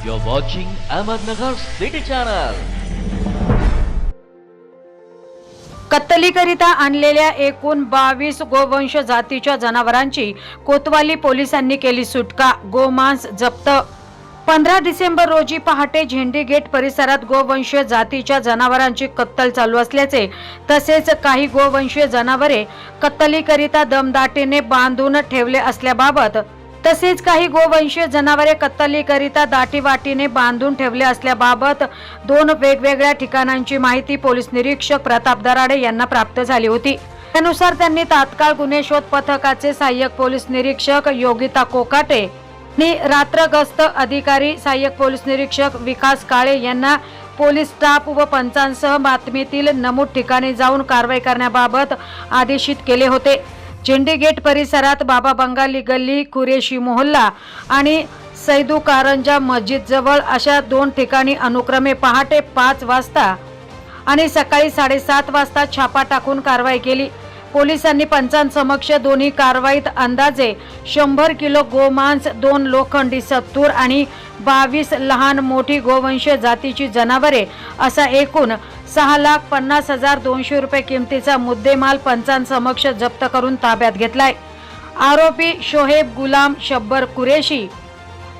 You're watching Ahmednagar City Channel. कत्तलीकरिता आणलेल्या एकूण बावीस गोवंश जातीच्या जनावरांची कोतवाली पोलिसांनी केली सुटका गोमांस जप्त पंधरा डिसेंबर रोजी पहाटे झेंडी गेट परिसरात गोवंशीय जातीच्या जनावरांची कत्तल चालू असल्याचे तसेच काही गोवंशीय जनावरे कत्तलीकरिता दमदाटीने बांधून ठेवले असल्याबाबत तसेच काही गोवंशीय जनावरे कत्तलीकरिता दाटीवाटीने बांधून ठेवले असल्याबाबत दोन वेगवेगळ्या ठिकाणांची माहिती पोलीस निरीक्षक प्रताप दराडे यांना प्राप्त झाली होती. त्यानुसार त्यांनी तात्काळ गुन्हे शोध पथकाचे सहाय्यक पोलीस निरीक्षक योगिता कोकाटे आणि रात्र गस्त अधिकारी सहाय्यक पोलीस निरीक्षक विकास काळे यांना पोलीस स्टाफ व पंचांसह बातमीतील नमूद ठिकाणी जाऊन कारवाई करण्याबाबत आदेशित केले होते. झेंडी गेट परिसरात बाबा बंगाली गल्ली कुरेशी मोहल्ला आणि सैदू कारंजा मस्जिद जवळ अशा दोन ठिकाणी अनुक्रमे पहाटे पाच वाजता आणि सकाळी साडेसात वाजता छापा टाकून कारवाई केली. पोलिसांनी पंचांसमक्ष दोन्ही कारवाईत अंदाजे शंभर किलो गोमांस दोन लोखंडी सत्तूर आणि बावीस लहान मोठी गोवंश जातीची जनावरे असा एकूण सहा लाख पन्नास हजार दोनशे रुपये किमतीचा मुद्देमाल पंचांसमक्ष जप्त करून ताब्यात घेतलाय. आरोपी शोहेब गुलाम शब्बर कुरेशी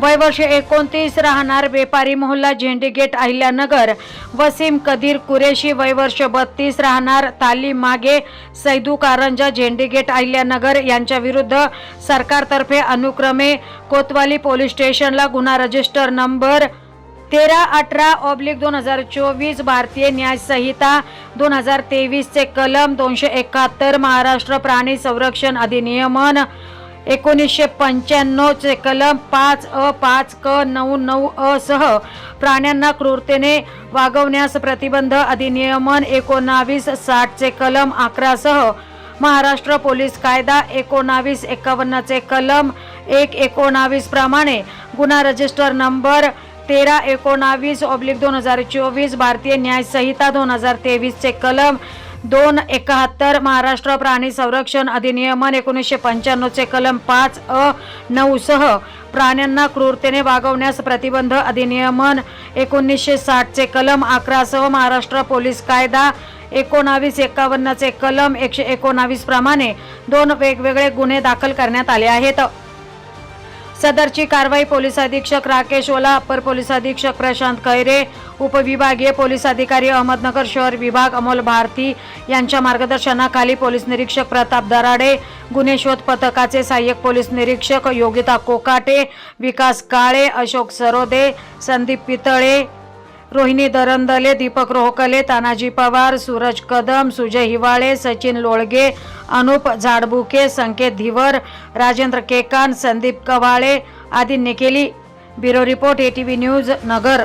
वय वर्ष एकोणतीस राहणार व्यापारी मोहल्ला झेंडी गेट अहिल्यानगर. वसीम कदीर कुरेशी वय वर्ष बत्तीस राहणार तालीम मागे सैदू कारंजा झेंडी गेट अहिल्यानगर यांच्या विरुद्ध सरकारतर्फे अनुक्रमे कोतवाली पोलीस स्टेशनला गुन्हा रजिस्टर नंबर तेरा अठरा ऑब्लिक दोन हजार चोवीस भारतीय न्याय संहिता दोन हजार तेवीसचे कलम दोनशे एकाहत्तर महाराष्ट्र प्राणी संरक्षण अधिनियमन एकोणीसशे पंच्याण्णवचे कलम पाच अ पाच क नऊ नऊ अ सह प्राण्यांना क्रूरतेने वागवण्यास प्रतिबंध अधिनियमन एकोणावीस साठचे कलम अकरा सह महाराष्ट्र पोलीस कायदा एकोणावीस एकावन्नचे कलम एक एकोणावीस प्रमाणे गुन्हा रजिस्टर नंबर तेरा एकोणावीस ऑब्लिक दोन हजार चोवीस भारतीय न्याय संहिता दोन हजार तेवीसचे कलम दोन एकाहत्तर महाराष्ट्र प्राणी संरक्षण अधिनियमन एकोणीसशे पंच्याण्णवचे कलम पाच अ नऊसह प्राण्यांना क्रूरतेने वागवण्यास प्रतिबंध अधिनियमन एकोणीसशे साठचे कलम अकरासह महाराष्ट्र पोलीस कायदा एकोणावीस एकावन्नचे कलम एकशे एकोणावीस प्रमाणे दोन वेगवेगळे गुन्हे दाखल करण्यात आले आहेत. सदरची कारवाई पोलीस अधीक्षक राकेश ओला अप्पर पोलीस अधीक्षक प्रशांत खैरे उपविभागीय पोलीस अधिकारी अहमदनगर शहर विभाग अमोल भारती यांच्या मार्गदर्शनाखाली पोलीस निरीक्षक प्रताप दराडे गुन्हे शोध पथकाचे सहाय्यक पोलीस निरीक्षक योगिता कोकाटे विकास काळे अशोक सरोदे संदीप पितळे रोहिणी दरंदले दीपक रोहकले तानाजी पवार सूरज कदम सुजय हिवाळे सचिन लोळगे अनुप झाडबुके संकेत धिवर राजेंद्र केकान संदीप कवाळे आदींनी केली bureau report ATV news Nagar.